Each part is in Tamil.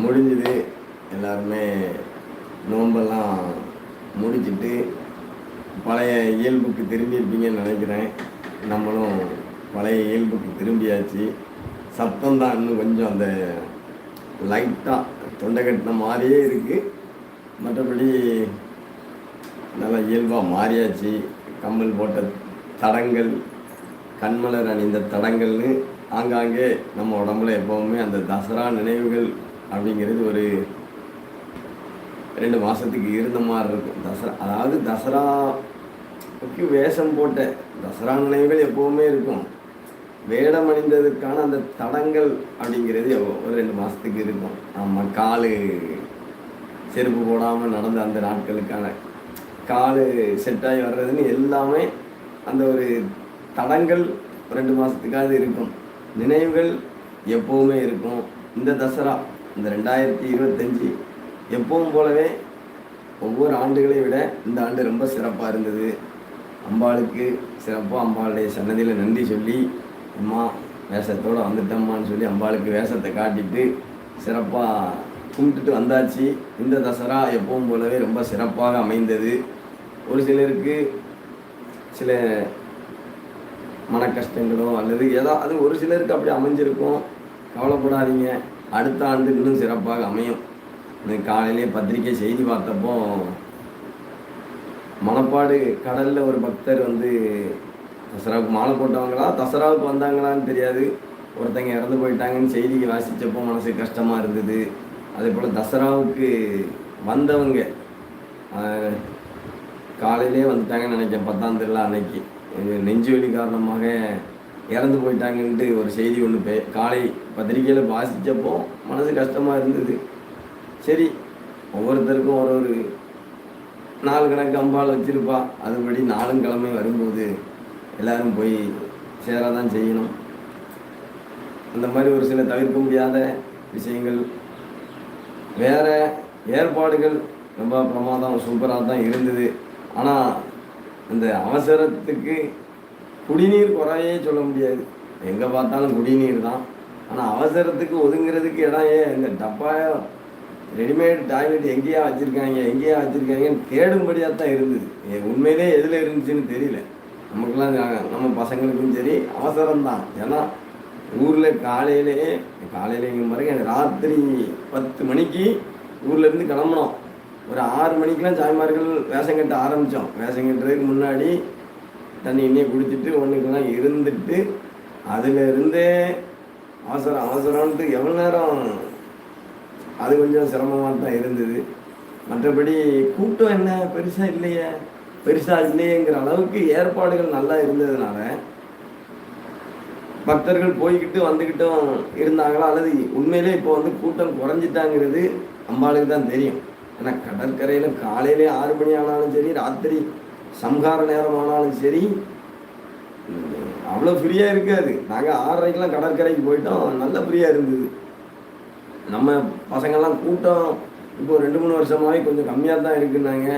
முடிஞ்சுது. எல்லாருமே நோன்பெல்லாம் முடிச்சுட்டு பழைய இயல்புக்கு திரும்பியிருப்பீங்கன்னு நினைக்கிறேன். நம்மளும் பழைய இயல்புக்கு திரும்பியாச்சு. சத்தம் தான் இன்னும் கொஞ்சம் அந்த லைட்டாக தொண்டை கட்டின மாதிரியே இருக்குது மற்றபடி நல்லா இயல்பாக மாறியாச்சு. கம்மல் போட்ட தடங்கள் கண்மலர் அணிந்த தடங்கள்னு ஆங்காங்கே நம்ம உடம்புல எப்போவுமே அந்த தசரா நினைவுகள் அப்படிங்கிறது ஒரு ரெண்டு மாதத்துக்கு இருந்த மாதிரி இருக்கும். தசரா அதாவது தசராவுக்கு வேஷம் போட்ட தசரா நினைவுகள் எப்போவுமே இருக்கும். வேடம் அணிந்ததுக்கான அந்த தடங்கள் அப்படிங்கிறது எவ்வ- ஒரு ரெண்டு மாதத்துக்கு இருக்கும். நம்ம காலு செருப்பு போடாமல் நடந்த அந்த நாட்களுக்கான காலு செட்டாகி வர்றதுன்னு எல்லாமே அந்த ஒரு தடங்கள் ரெண்டு மாதத்துக்காவது இருக்கும். நினைவுகள் எப்போவுமே இருக்கும். இந்த தசரா இந்த ரெண்டாயிரத்தி இருபத்தஞ்சி எப்பவும் போலவே ஒவ்வொரு ஆண்டுகளை விட இந்த ஆண்டு ரொம்ப சிறப்பாக இருந்தது. அம்பாளுக்கு சிறப்பாக அம்பாளுடைய சன்னதியில் நன்றி சொல்லி அம்மா வேஷத்தோடு வந்துட்டம்மான்னு சொல்லி அம்பாளுக்கு வேஷத்தை காட்டிட்டு சிறப்பாக கும்பிட்டுட்டு வந்தாச்சு. இந்த தசரா எப்பவும் போலவே ரொம்ப சிறப்பாக அமைந்தது. ஒரு சிலருக்கு சில மன கஷ்டங்களோ அல்லது ஏதாவது ஒரு சிலருக்கு அப்படி அமைஞ்சிருக்கும். கவலைப்படாதீங்க. அடுத்த ஆண்டு இன்னும் சிறப்பாக அமையும். இன்னைக்கு காலையிலே பத்திரிக்கை செய்தி பார்த்தப்போ மணப்பாடு கடலில் ஒரு பக்தர் வந்து தசராவுக்கு மாலை போட்டவங்களா தசராவுக்கு வந்தாங்களான்னு தெரியாது. ஒருத்தங்க இறந்து போயிட்டாங்கன்னு செய்திக்கு வாசித்தப்போ மனசு கஷ்டமாக இருந்தது. அதே போல் தசராவுக்கு வந்தவங்க காலையிலே வந்துட்டாங்கன்னு நினைக்கிறேன் பத்தாம் திருவிழா அன்னைக்கு. நெஞ்சு வலி காரணமாக இறந்து போயிட்டாங்கன்ட்டு ஒரு செய்தி ஒன்று பே காலை பத்திரிக்கையில் வாசித்தப்போ மனது கஷ்டமாக இருந்தது. சரி ஒவ்வொருத்தருக்கும் ஒரு ஒரு நாலு கணக்கு அம்பால் வச்சிருப்பா. அதுபடி நாளும் கிழமை வரும்போது எல்லாரும் போய் சேரதான் செய்யணும். அந்த மாதிரி ஒரு சில தவிர்க்க முடியாத விஷயங்கள். வேற ஏற்பாடுகள் ரொம்ப பிரமாதம் சூப்பராக தான் இருந்தது. ஆனால் இந்த அவசரத்துக்கு குடிநீர் குறையே சொல்ல முடியாது. எங்கே பார்த்தாலும் குடிநீர் தான். ஆனால் அவசரத்துக்கு ஒதுங்கிறதுக்கு இடம் ஏன்? இந்த டப்பாயம் ரெடிமேட் டாய்லெட் எங்கேயா வச்சுருக்காங்க எங்கேயா வச்சுருக்காங்கன்னு தேடும்படியாக தான் இருந்தது. உண்மையிலே எதில் இருந்துச்சுன்னு தெரியல. நமக்குலாம் நம்ம பசங்களுக்கும் சரி அவசரம்தான் ஏன்னா ஊரில் காலையிலே காலையிலேங்க பாருங்க ராத்திரி பத்து மணிக்கு ஊர்லேருந்து கிளம்புனோம். ஒரு ஆறு மணிக்கெலாம் சாய்மார்கள் வேஷம் கட்ட ஆரம்பித்தோம் வேஷம் கட்டுறதுக்கு முன்னாடி தண்ணி எண்ணெயை குடிச்சிட்டு ஒன்றுக்கெல்லாம் இருந்துட்டு அதுலேருந்தே அவசரம் அவசரம்ட்டு எவ்வளோ நேரம்? அது கொஞ்சம் சிரமமாக தான் இருந்தது. மற்றபடி கூட்டம் என்ன? பெருசாக இல்லையே. பெருசாக இல்லையேங்கிற அளவுக்கு ஏற்பாடுகள் நல்லா இருந்ததுனால பக்தர்கள் போய்கிட்டு வந்துக்கிட்டும் இருந்தாங்களா? அல்லது உண்மையிலே இப்போ வந்து கூட்டம் குறைஞ்சிட்டாங்கிறது அம்பாளுக்கு தான் தெரியும். ஏன்னா கடற்கரையில் காலையிலே ஆறு மணி ஆனாலும் சரி ராத்திரி சம்ஹார நேரம் ஆனாலும் சரி அவ்வளோ ஃப்ரீயாக இருக்காது. நாங்கள் ஆறரைக்கெலாம் கடற்கரைக்கு போயிட்டோம். நல்ல ஃப்ரீயாக இருந்தது. நம்ம பசங்கள்லாம் கூட்டம் இப்போ ரெண்டு மூணு வருஷமாவே கொஞ்சம் கம்மியாக தான் இருக்குன்னாங்க.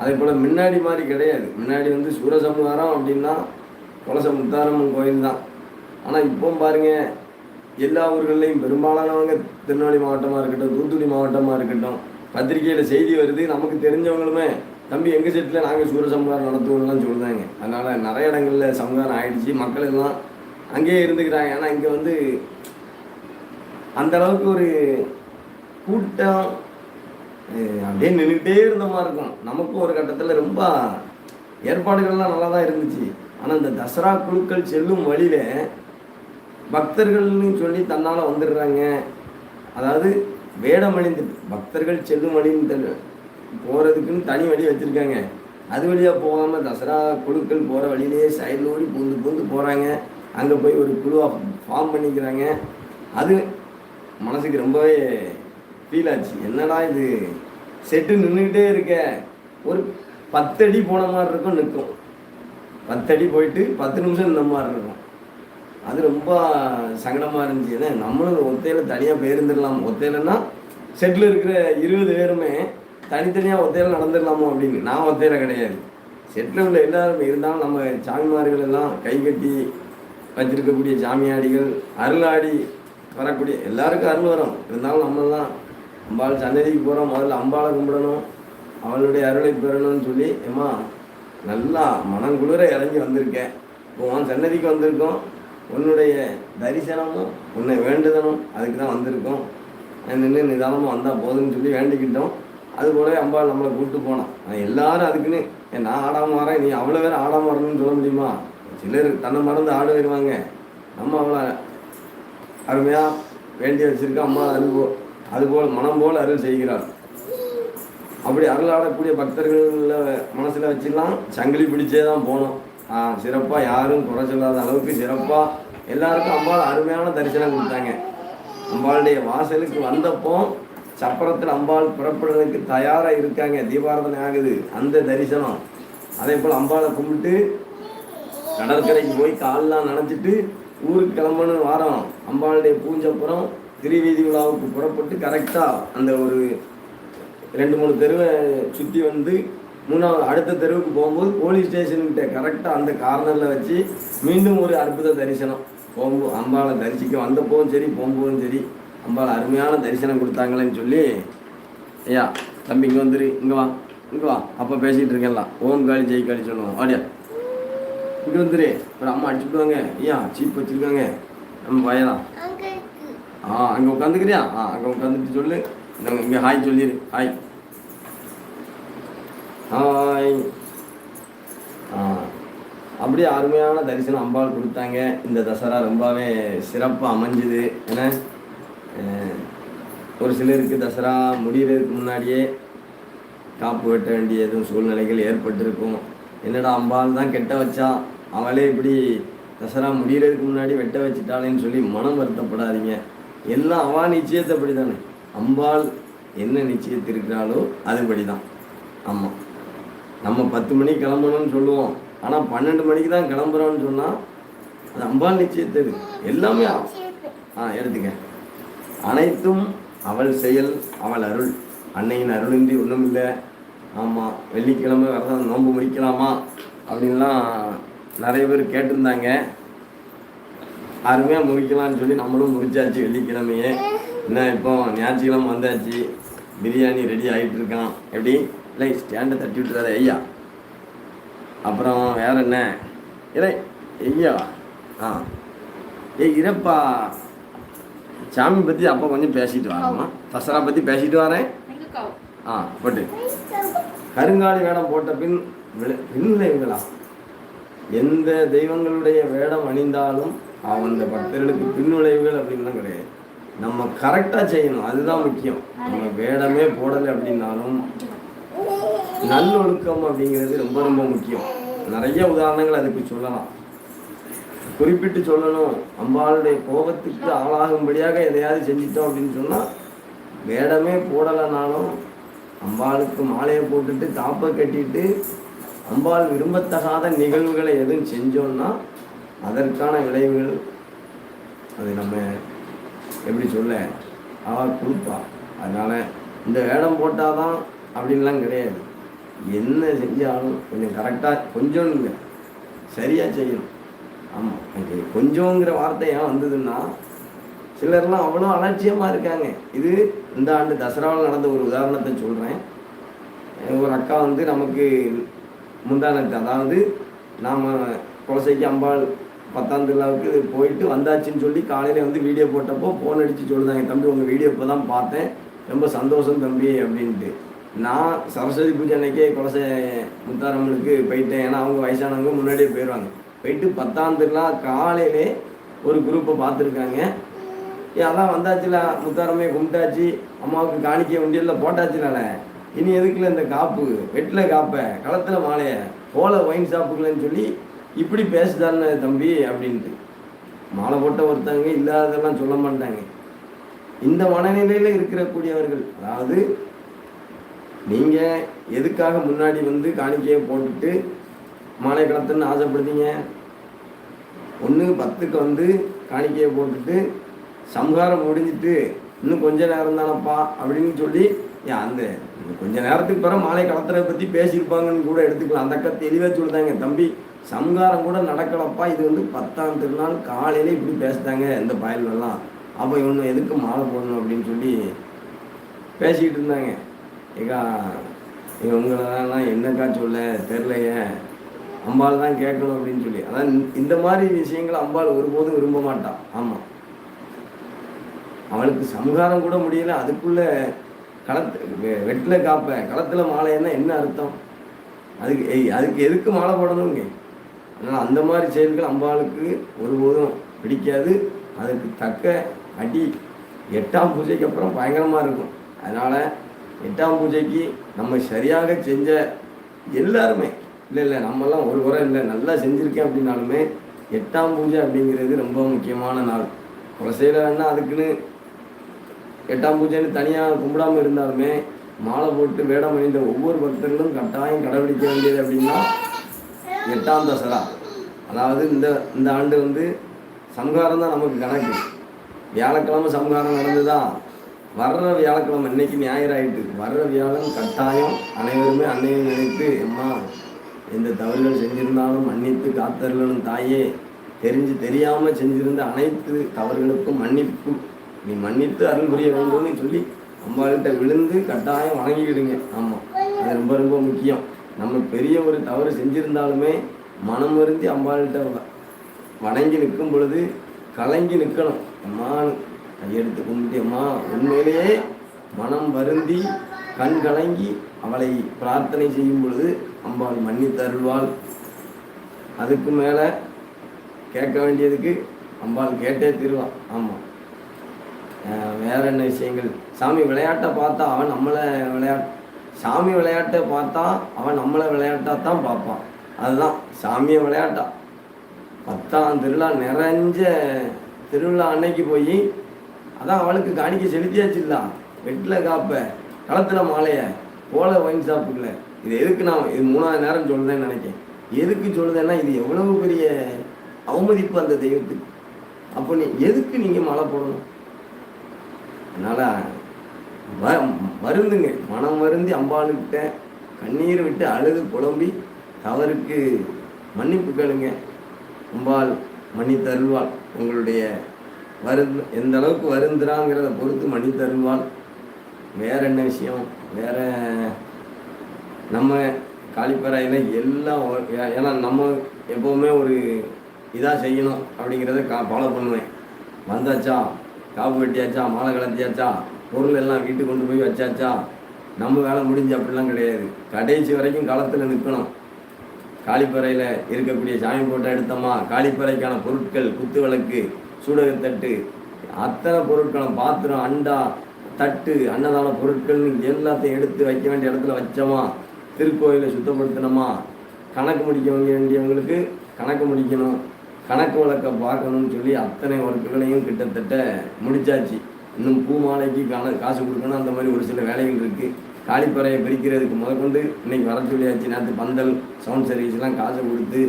அதே போல் முன்னாடி மாதிரி கிடையாது. முன்னாடி வந்து சூரசம்ஹாரம் அப்படின்னா குலச முத்தாரம்மன் கோயில் தான். ஆனால் இப்போ பாருங்க எல்லா ஊர்கள்லையும் பெரும்பாலானவங்க திருநெல்வேலி மாவட்டமாக இருக்கட்டும் தூத்துக்குடி மாவட்டமாக இருக்கட்டும் பத்திரிக்கையில் செய்தி வருது. நமக்கு தெரிஞ்சவங்களுமே தம்பி எங்கள் செட்டில் நாங்கள் சூரசம்ஹாரம் நடத்துவோம்லாம் சொல்லுதாங்க அதனால் நிறைய இடங்களில் சம்ஹாரம் ஆயிடுச்சு. மக்கள் எல்லாம் அங்கேயே இருந்துக்கிறாங்க. ஆனால் இங்கே வந்து அந்த அளவுக்கு ஒரு கூட்டம் அப்படியே நின்றுட்டே இருந்த மாதிரி இருக்கும். நமக்கும் ஒரு கட்டத்தில் ரொம்ப ஏற்பாடுகள்லாம் நல்லா தான் இருந்துச்சு. ஆனால் இந்த தசரா குழுக்கள் செல்லும் வழியில் பக்தர்கள்னு சொல்லி தன்னால் வந்துடுறாங்க. அதாவது வேடமணிந்து பக்தர்கள் செல்லும் வழின்னு போகிறதுக்குன்னு தனி வழி வச்சுருக்காங்க. அது வழியாக போகாமல் தசரா குழுக்கள் போகிற வழியிலேயே சைடில் ஓடி பூந்து பூந்து போகிறாங்க அங்கே போய் ஒரு குழுவாக ஃபார்ம் பண்ணிக்கிறாங்க. அது மனசுக்கு ரொம்பவே ஃபீல் ஆச்சு. என்னடா இது? செட்டு நின்றுக்கிட்டே இருக்க. ஒரு பத்தடி போன மாதிரி இருக்கும் நிற்கும். பத்தடி போயிட்டு பத்து நிமிஷம் நின்ன மாதிரி இருக்கும். அது ரொம்ப சங்கடமாக இருந்துச்சு. ஏன்னா நம்மளும் ஒத்தையில் தனியாக போயிருந்துடலாம். ஒத்தையிலன்னா செட்டில் இருக்கிற இருபது பேருமே தனித்தனியாக ஒத்தையில் நடந்துடலாமோ அப்படின்னு. நான் ஒத்தையில் கிடையாது. செட்டில் உள்ள எல்லாரும் இருந்தாலும் நம்ம சாமிமார்கள் எல்லாம் கைகட்டி வச்சிருக்கக்கூடிய சாமியாடிகள் அருளாடி வரக்கூடிய எல்லாருக்கும் அருள் வரும். இருந்தாலும் நம்மெல்லாம் அம்பாள் சன்னதிக்கு போகிறோம் முதல்ல அம்பாளை கும்பிடணும். அவளுடைய அருளை பெறணும்னு சொல்லி ஏமா நல்லா மனம் குளிர இறங்கி வந்திருக்கேன். இப்போ உன் சன்னதிக்கு வந்திருக்கோம். உன்னுடைய தரிசனமும் உன்னை வேண்டுதலும் அதுக்கு தான் வந்திருக்கோம். நின்று நிதானமாக வந்தால் போதும்னு சொல்லி வேண்டிக்கிட்டோம். அது போலவே அம்பாள் நம்மளை கூப்பிட்டு போனான் ஆனால் எல்லாரும் அதுக்குன்னு ஏ நான் ஆடாமல் வரேன் நீ அவ்வளோ பேர் ஆடாமல் வரணும்னு சொல்ல முடியுமா? சிலர் தன்னை மறந்து ஆடு வருவாங்க நம்ம அவளை அருமையாக வேண்டிய வச்சிருக்க அம்மா அருள் அதுபோல் மனம் போல் அருள் செய்கிறாள். அப்படி அருளாடக்கூடிய பக்தர்களில் மனசில் வச்சுலாம் சங்கிலி பிடிச்சே தான் போனோம். சிறப்பாக யாரும் குறை சொல்லாத அளவுக்கு சிறப்பாக எல்லாருக்கும் அம்பாள் அருமையான தரிசனம் கொடுத்தாங்க. அம்பாளுடைய வாசலுக்கு வந்தப்போ சப்பரத்தில் அம்பாள் புறப்படுறதுக்கு தயாராக இருக்காங்க. தீபாரதனை ஆகுது. அந்த தரிசனம். அதே போல் அம்பாளை கும்பிட்டு கடற்கரைக்கு போய் கால்லாம் நினச்சிட்டு ஊருக்கு கிளம்பணும் வாரம் அம்பாளுடைய பூஞ்சப்புறம் திருவீதி விழாவுக்கு புறப்பட்டு கரெக்டாக அந்த ஒரு ரெண்டு மூணு தெருவை சுற்றி வந்து மூணாவது அடுத்த தெருவுக்கு போகும்போது போலீஸ் ஸ்டேஷன்கிட்ட கரெக்டாக அந்த கார்னரில் வச்சு மீண்டும் ஒரு அற்புத தரிசனம். போகும்போது அம்பாளை தரிசிக்க வந்தப்போவும் சரி போகும்போதும் சரி. ரொம்ப அருமையான தரிசனம் கொடுத்தாங்களேன்னு சொல்லி ஐயா தம்பி இங்கே வந்துரு இங்கே வா இங்கே வா. அப்போ பேசிகிட்டு இருக்கேன்லாம் ஓம் காளி ஜெய் காளி சொல்லுவோம். வாடியா. இங்கே வந்துரு. ஒரு அம்மா அடிச்சுடுவாங்க ஐயா சீப் வச்சுருக்காங்க. நம்ம பையதான் ஆ அங்கே உட்காந்துக்கிறியா? ஆ அங்கே உட்காந்துட்டு சொல்லு. நம்ம இங்கே ஹாய் சொல்லிடு ஹாய். ஹாய். ஆ. அப்படியே அருமையான தரிசனம் அம்பாள் கொடுத்தாங்க. இந்த தசரா ரொம்பவே சிறப்பாக அமைஞ்சுது. ஏன்னா ஒரு சிலருக்கு தசரா முடிகிறதுக்கு முன்னாடியே காப்பு வெட்ட வேண்டிய எதுவும் சூழ்நிலைகள் ஏற்பட்டிருக்கும். என்னடா அம்பாள் தான் கெட்ட வச்சா? அவளே இப்படி தசரா முடிகிறதுக்கு முன்னாடி வெட்ட வச்சுட்டாளேன்னு சொல்லி மனம் வருத்தப்படாதீங்க. எல்லாம் அவா நிச்சயத்தைப்படி தானே அம்பாள் என்ன நிச்சயத்திருக்கிறாளோ அதுபடி தான் ஆமாம் நம்ம பத்து மணிக்கு கிளம்பணும்னு சொல்லுவோம். ஆனால் பன்னெண்டு மணிக்கு தான் கிளம்புறோம்னு சொன்னால் அது அம்பாள் நிச்சயத்தது எல்லாமே ஆ எடுத்துக்க. அனைத்தும் அவள் செயல் அவள் அருள். அன்னையின் அருளின்றி ஒன்றும் இல்லை ஆமாம் வெள்ளிக்கிழமை விரதம் நோன்பு முடிக்கலாமா? அப்படின்லாம் நிறைய பேர் கேட்டிருந்தாங்க. அருமையாக முடிக்கலாம்னு சொல்லி நம்மளும் முடிச்சாச்சு வெள்ளிக்கிழமையே. என்ன இப்போ ஞாயிற்றுக்கிழமை வந்தாச்சு. பிரியாணி ரெடி ஆகிட்டு இருக்கான் எப்படி? இல்லை ஸ்டாண்டை தட்டி விட்டுறாத ஐயா. அப்புறம் வேற என்ன? இல்லை ஐயா. ஆ. ஏய் இறப்பா சாமி பற்றி அப்போ கொஞ்சம் பேசிட்டு வரேம்மா தசரா பற்றி பேசிட்டு வரேன். ஆ போட்டு. கருங்காலி வேடம் போட்ட பின் விளை- பின்விளைவுகளா எந்த தெய்வங்களுடைய வேடம் அணிந்தாலும் அவன் அந்த பக்தர்களுக்கு பின்விளைவுகள் அப்படின்லாம் கிடையாது. நம்ம கரெக்டாக செய்யணும். அதுதான் முக்கியம். நம்ம வேடமே போடலை அப்படின்னாலும் நல்லொழுக்கம் அப்படிங்கிறது ரொம்ப ரொம்ப முக்கியம். நிறைய உதாரணங்கள் அதுக்கு சொல்லலாம். குறிப்பிட்டு சொல்லணும். அம்பாளுடைய கோபத்துக்கு ஆளாகும்படியாக எதையாவது செஞ்சிட்டோம் அப்படின்னு சொன்னால் வேடமே போடலைனாலும் அம்பாளுக்கு மாலையை போட்டுட்டு தாப்பை கட்டிட்டு அம்பாள் விரும்பத்தகாத நிகழ்வுகளை எதுவும் செஞ்சோம்னா அதற்கான விளைவுகள் அது நம்ம எப்படி சொல்ல அவள் கொடுப்பா. அதனால் இந்த வேடம் போட்டால் தான் அப்படின்லாம் கிடையாது. என்ன செஞ்சாலும் கொஞ்சம் கரெக்டாக கொஞ்சம் இல்லை சரியாக செய்யணும். ஆமாம் இது கொஞ்சங்கிற வார்த்தை ஏன் வந்ததுன்னா சிலர்லாம் அவ்வளோ அலட்சியமாக இருக்காங்க. இது இந்த ஆண்டு தசராவில் நடந்த ஒரு உதாரணத்தை சொல்கிறேன் ஒரு அக்கா வந்து நமக்கு முந்தானத்து அதாவது நாம் குலசைக்கு அம்பாள் பத்தாம் திருவிழாவுக்கு போயிட்டு வந்தாச்சுன்னு சொல்லி காலையில் வந்து வீடியோ போட்டப்போ ஃபோன் அடித்து சொல்லுதாங்க தம்பி உங்கள் வீடியோ இப்போ தான் பார்த்தேன். ரொம்ப சந்தோஷம் தம்பி அப்படின்ட்டு. நான் சரஸ்வதி பூஜை அன்னைக்கே குலசை முத்தாரம்மனுக்கு போயிட்டேன். ஏன்னா அவங்க வயசானவங்க முன்னாடியே போயிடுவாங்க போயிட்டு பத்தாம் திருநாள் காலையிலே ஒரு குரூப்பை பார்த்துருக்காங்க. அதான் வந்தாச்சுல முத்தாரமே கும்பிட்டாச்சு. அம்மாவுக்கு காணிக்க உண்டியலில் போட்டாச்சுனால. இனி எதுக்குல இந்த காப்பு? வெட்டில் காப்பை களத்தில் மாலைய போல ஒயின் ஷாப்புக்குலன்னு சொல்லி இப்படி பேசுதான்னு தம்பி அப்படின்ட்டு. மாலை போட்ட ஒருத்தவங்க இல்லாததெல்லாம் சொல்ல மாட்டாங்க. இந்த மனநிலையில் இருக்கக்கூடியவர்கள் அதாவது நீங்கள் எதுக்காக முன்னாடி வந்து காணிக்கையை போட்டுட்டு மாலை கடத்துன்னு ஆசைப்படுறீங்க ஒன்று பத்துக்கு வந்து காணிக்கையை போட்டுட்டு சம்ஹாரம் முடிஞ்சிட்டு இன்னும் கொஞ்ச நேரம் தானப்பா அப்படின்னு சொல்லி அந்த கொஞ்ச நேரத்துக்கு பிறகு மாலை கடத்துறதை பற்றி பேசியிருப்பாங்கன்னு கூட எடுத்துக்கலாம். அந்த அக்கா தெளிவாக சொல்லுதாங்க தம்பி சம்ஹாரம் கூட நடக்கலப்பா. இது வந்து பத்தாம் திருநாள் காலையில இப்படி பேசுதாங்க இந்த பயல்கள்லாம். அப்போ இவனு எதுக்கு மாலை போடணும்? அப்படின்னு சொல்லி பேசிக்கிட்டு இருந்தாங்க. ஏக்கா இவங்களெல்லாம் என்னக்கா சொல்ல தெரிலையே அம்பாள் தான் கேட்கணும் அப்படின்னு சொல்லி. அதான் இந்த- மாதிரி விஷயங்களை அம்பாள் ஒருபோதும் விரும்ப மாட்டான் ஆமாம் அவளுக்கு சம்ஹாரம் கூட முடியல. அதுக்குள்ள களத்து வெ- காப்பேன் களத்தில் மாலைன்னா என்ன அர்த்தம்? அதுக்கு ஏய் அதுக்கு எதுக்கு மாலை போடணுங்க அதனால் அந்த மாதிரி செயல்கள் அம்பாளுக்கு ஒருபோதும் பிடிக்காது. அதுக்கு தக்க அடி. எட்டாம் பூஜைக்கு அப்புறம் பயங்கரமாக இருக்கும். அதனால் எட்டாம் பூஜைக்கு நம்ம சரியாக செஞ்ச எல்லாருமே இல்லை இல்லை நம்மலாம் ஒரு குறை இல்லை. நல்லா செஞ்சுருக்கேன் அப்படின்னாலுமே எட்டாம் பூஜை அப்படிங்கிறது ரொம்ப முக்கியமான நாள். குலசையில் வேணால் அதுக்குன்னு எட்டாம் பூஜைன்னு தனியாக கும்பிடாம இருந்தாலுமே மாலை போட்டு வேடம் அணிந்த ஒவ்வொரு பக்தர்களும் கட்டாயம் கடைபிடிக்க வேண்டியது அப்படின்னா எட்டாம் தசரா. அதாவது இந்த இந்த ஆண்டு வந்து சம்ஹாரம் தான் நமக்கு கணக்கு. வியாழக்கிழமை சம்ஹாரம் நடந்துதா? வர்ற வியாழக்கிழமை இன்னைக்கு ஞாயிறு ஆயிட்டு. வர்ற வியாழன் கட்டாயம் அனைவருமே அன்னையை நினைத்து அம்மா எந்த தவறுகள் செஞ்சிருந்தாலும் மன்னித்து காத்தருளும் தாயே. தெரிஞ்சு தெரியாமல் செஞ்சிருந்த அனைத்து தவறுகளுக்கும் மன்னிப்பு. நீ மன்னித்து அருள் புரிய வேண்டும்னு சொல்லி அம்பாள்கிட்ட விழுந்து கட்டாயம் வணங்கிக்கிடுங்க. ஆமாம் அது ரொம்ப ரொம்ப முக்கியம். நம்ம பெரிய ஒரு தவறு செஞ்சிருந்தாலுமே மனம் வருந்தி அம்பாள்கிட்ட வணங்கி நிற்கும் பொழுது கலங்கி நிற்கணும். அம்மான்னு கையெடுத்து கும்பிட்டு அம்மா உண்மையிலேயே மனம் வருந்தி கண் கலங்கி அவளை பிரார்த்தனை செய்யும் பொழுது அம்பாள் மன்னித்தருள்வாள். அதுக்கு மேலே கேட்க வேண்டியதுக்கு அம்பாள் கேட்டே தீருவாள் ஆமாம் வேற என்ன விஷயங்கள்? சாமி விளையாட்டை பார்த்தா அவன் நம்மளை விளையாட் சாமி விளையாட்டை பார்த்தா அவன் நம்மளை விளையாட்டாக தான் பார்ப்பான். அதுதான் சாமியை விளையாட்டா. பத்தாம் திருவிழா நிறைஞ்ச திருவிழா அன்னைக்கு போய் அதான் அவளுக்கு காணிக்க செலுத்தியாச்சு இல்லை. வெட்டில் காப்ப களத்தில் மாலையை போல ஒயின் ஷாப்புக்குள்ள இது எதுக்கு நான் இது மூணாவது நேரம் சொல்லுதேன்னு நினைக்கிறேன் எதுக்கு சொல்லுதேன்னா இது எவ்வளவு பெரிய அவமதிப்பு அந்த தெய்வத்துக்கு. அப்போ நீ எதுக்கு நீங்கள் மழை போடணும்? அதனால் வ மருந்துங்க. மனம் மருந்தி அம்பாளுக்கிட்ட கண்ணீர் விட்டு அழுது புலம்பி தவறுக்கு மன்னிப்பு கேளுங்க. அம்பாள் மன்னித்தருள்வாள். உங்களுடைய வருந்து எந்த அளவுக்கு வருந்துறாங்கிறத பொறுத்து மன்னித்தருள்வாள். வேற என்ன விஷயம்? வேற நம்ம காளிப்பறையில் எல்லாம் ஏன்னா நம்ம எப்போவுமே ஒரு இதாக செய்யணும் அப்படிங்கிறத கா ஃபாலோ பண்ணுவேன். வந்தாச்சா? காப்பு வெட்டியாச்சா? மாலை கலத்தியாச்சா பொருள் எல்லாம் வீட்டுக்கு கொண்டு போய் வச்சாச்சா? நம்ம வேலை முடிஞ்சு அப்படிலாம் கிடையாது. கடைசி வரைக்கும் களத்தில் நிற்கணும் காளிப்பறையில் இருக்கக்கூடிய சாமி போட்டோ எடுத்தோமா? காளிப்பறைக்கான பொருட்கள் குத்து விளக்கு சூடகத்தட்டு அத்தனை பொருட்களும் பாத்திரம் அண்டா தட்டு அன்னதான பொருட்கள் எல்லாத்தையும் எடுத்து வைக்க வேண்டிய இடத்துல வச்சோமா? திருக்கோயிலை சுத்தப்படுத்தினோமா கணக்கு முடிக்க வேண்டியவங்களுக்கு கணக்கு முடிக்கணும். கணக்கு வழக்க பார்க்கணும்னு சொல்லி அத்தனை ஒர்க்குகளையும் கிட்டத்தட்ட முடிச்சாச்சு. இன்னும் பூ மாலைக்கு காசு கொடுக்கணும். அந்த மாதிரி ஒரு சில வேலைகள் இருக்குது காளிப்பறையை பிரிக்கிறதுக்கு முதற்கொண்டு இன்னைக்கு வர சொல்லியாச்சு. நேற்று பந்தல் சவுண்ட் சர்வீஸ்லாம் காசு கொடுத்து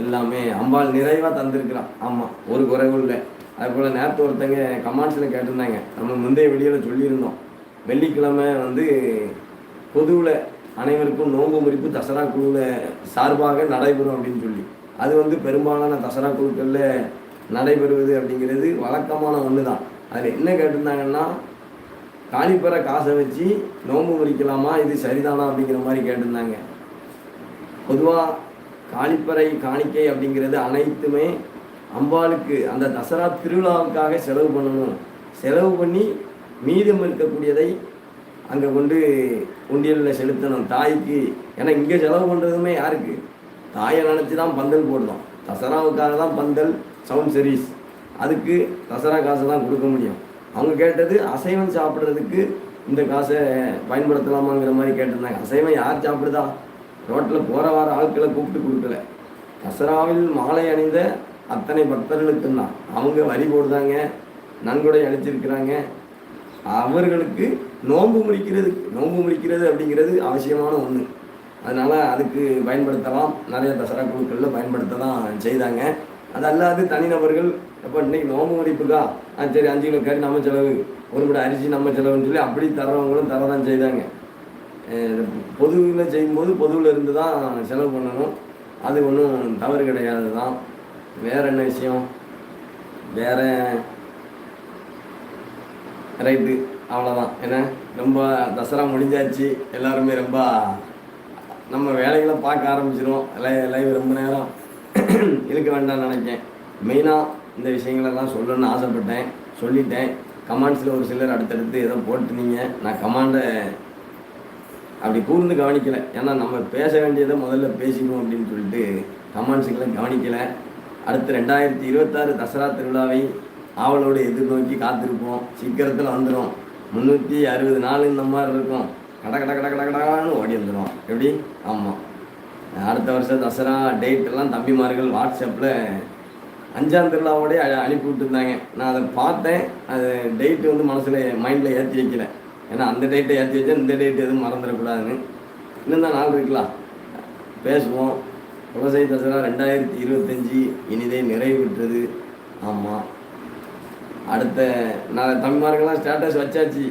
எல்லாமே அம்பாள் நிறைவாக தந்திருக்கிறான். ஆமாம் ஒரு குறைவும் இல்லை. அது போல் நேற்று ஒருத்தங்க கமாண்ட்ஸில் கேட்டிருந்தாங்க. நம்ம முந்தைய வெளியில் சொல்லியிருந்தோம். வெள்ளிக்கிழமை வந்து பொதுவில் அனைவருக்கும் நோன்பு முறிப்பு தசரா குழுவில் சார்பாக நடைபெறும் அப்படின்னு சொல்லி. அது வந்து பெரும்பாலான தசரா குழுக்களில் நடைபெறுவது அப்படிங்கிறது வழக்கமான ஒன்று தான் அதில் என்ன கேட்டிருந்தாங்கன்னா காணிப்பறை காசை வச்சு நோன்பு முறிக்கலாமா இது சரிதானா அப்படிங்கிற மாதிரி கேட்டிருந்தாங்க. பொதுவாக காளிப்பறை காணிக்கை அப்படிங்கிறது அனைத்துமே அம்பாளுக்கு அந்த தசரா திருவிழாவுக்காக செலவு பண்ணணும். செலவு பண்ணி மீதம் இருக்கக்கூடியதை அங்கே கொண்டு உண்டியலில் செலுத்தணும். தாய்க்கு ஏன்னா இங்கே செலவு பண்ணுறதுமே யாருக்கு? தாயை நினச்சி தான் பந்தல் போடுறோம் தசராவுக்காக தான் பந்தல் சவுண்ட் சர்வீஸ் அதுக்கு தசரா காசை தான் கொடுக்க முடியும். அவங்க கேட்டது அசைவம் சாப்பிட்றதுக்கு இந்த காசை பயன்படுத்தலாமாங்கிற மாதிரி கேட்டிருந்தாங்க. அசைவம் யார் சாப்பிடுதா? ரோட்டில் போகிற வார ஆட்களை கூப்பிட்டு கொடுக்கல. தசராவில் மாலை அணிந்த அத்தனை பக்தர்களுக்கும் தான் அவங்க வரி போடுதாங்க நன்கொடை அளிச்சிருக்கிறாங்க. அவர்களுக்கு நோன்பு முடிக்கிறது நோன்பு முடிக்கிறது அப்படிங்கிறது அவசியமான ஒன்று அதனால் அதுக்கு பயன்படுத்தலாம். நிறைய தசரா குழுக்களில் பயன்படுத்த தான் செய்தாங்க. அது அல்லாது தனிநபர்கள் எப்போ இன்னைக்கு நோன்பு முடிப்புக்கா ஆ சரி அஞ்சு கிலோ கறி நம்ம செலவு ஒரு கூட அரிசி நம்ம செலவுன்னு சொல்லி அப்படி தர்றவங்களும் தர தான் செய்தாங்க பொதுவில் செய்யும்போது பொதுவில் இருந்து தான் செலவு பண்ணணும். அது ஒன்றும் தவறு கிடையாது தான் வேற என்ன விஷயம்? வேற ரைட்டு. அவ்வளோதான் ஏன்னா ரொம்ப தசரா முடிஞ்சாச்சு. எல்லாருமே ரொம்ப நம்ம வேலைகளை பார்க்க ஆரம்பிச்சிடும் லை லைவ் ரொம்ப நேரம் இழுக்க வேண்டாம்னு நினைக்கேன். மெயினாக இந்த விஷயங்களெல்லாம் சொல்லணும்னு ஆசைப்பட்டேன். சொல்லிட்டேன். கமாண்ட்ஸில் ஒரு சிலர் அடுத்தடுத்து ஏதோ போட்டுனீங்க நான் கமாண்டை அப்படி கூர்ந்து கவனிக்கலை. ஏன்னா நம்ம பேச வேண்டியதை முதல்ல பேசிக்கணும் அப்படின்னு சொல்லிட்டு கமெண்ட்ஸுக்கெல்லாம் கவனிக்கலை. அடுத்து ரெண்டாயிரத்தி இருபத்தாறு தசரா திருவிழாவை ஆவலோடு எதிர்நோக்கி காத்திருப்போம். சீக்கிரத்தில் வந்துடும் முந்நூற்றி அறுபது நாள் இந்த மாதிரி இருக்கும். கட கட கட கட கடான்னு ஓடி வந்துடும் எப்படி? ஆமாம் அடுத்த வருஷம் தசரா டேட் எல்லாம் தம்பிமார்கள் வாட்ஸ்அப்பில் அஞ்சாம் திருவிழாவோடய அனுப்பி விட்டுருந்தாங்க. நான் அதை பார்த்தேன். அது டேட்டு வந்து மனசில் மைண்டில் ஏற்றி வைக்கல. ஏன்னா அந்த டேட்டை ஏற்றி வச்சா இந்த டேட் எதுவும் மறந்துடக்கூடாதுன்னு. இன்னும் தான் நாள் இருக்கலாம் பேசுவோம். குலசை தசரா ரெண்டாயிரத்தி இருபத்தஞ்சி இனிதே நிறைவுற்றது ஆமாம் அடுத்த நான் தமிழ்மார்கள்லாம் ஸ்டேட்டஸ் வச்சாச்சு.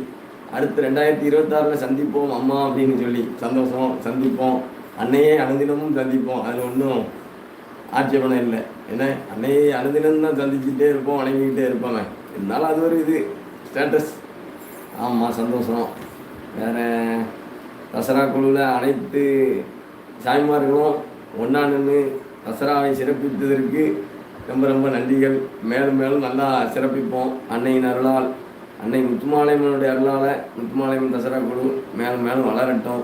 அடுத்து ரெண்டாயிரத்தி இருபத்தாறில் சந்திப்போம் அம்மா அப்படின்னு சொல்லி சந்தோஷம் சந்திப்போம். அன்னையே அனுதினமும் சந்திப்போம். அதில் ஒன்றும் ஆட்சேபணம் இல்லை. என்ன? அன்னையே அனுதினம் தான் சந்திச்சுட்டே இருப்போம் வணங்கிக்கிட்டே இருப்பாங்க இருந்தாலும் அது ஒரு இது ஸ்டேட்டஸ் ஆமாம் சந்தோஷம். வேறு தசரா குழுவில் அனைத்து சாய்மார்களும் ஒன்றா நின்று தசராவை சிறப்பித்ததற்கு ரொம்ப ரொம்ப நன்றிகள். மேலும் மேலும் நல்லா சிறப்பிப்போம். அன்னையின் அருளால் அன்னை முத்துமாலயமனுடைய அருளால் முத்துமாலயமன் தசரா குழு மேலும் மேலும் வளரட்டும்.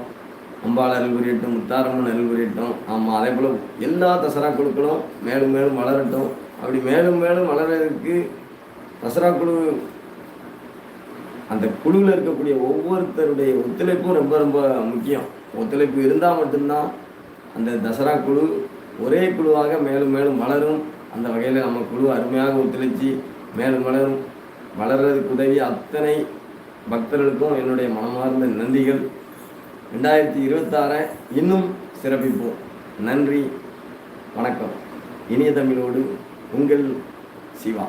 அம்பாள் அருள் புரியட்டும் முத்தாரம்மன் அருள் புரியட்டும். ஆமாம் அதே போல் எல்லா தசரா குழுக்களும் மேலும் மேலும் வளரட்டும். அப்படி மேலும் மேலும் வளர்றதுக்கு தசரா குழு அந்த குழுவில் இருக்கக்கூடிய ஒவ்வொருத்தருடைய ஒத்துழைப்பும் ரொம்ப ரொம்ப முக்கியம். ஒத்துழைப்பு இருந்தால் மட்டும்தான் அந்த தசரா குழு ஒரே குழுவாக மேலும் மேலும் வளரும். அந்த வகையில் நம்ம குழு அருமையாக ஒத்துழைச்சி மேலும் வளரும் வளர்றதுக்கு உதவி அத்தனை பக்தர்களுக்கும் என்னுடைய மனமார்ந்த நன்றிகள். ரெண்டாயிரத்தி இருபத்தாறை இன்னும் சிறப்பிப்போம். நன்றி வணக்கம். இனிய தமிழோடு உங்கள் சிவா.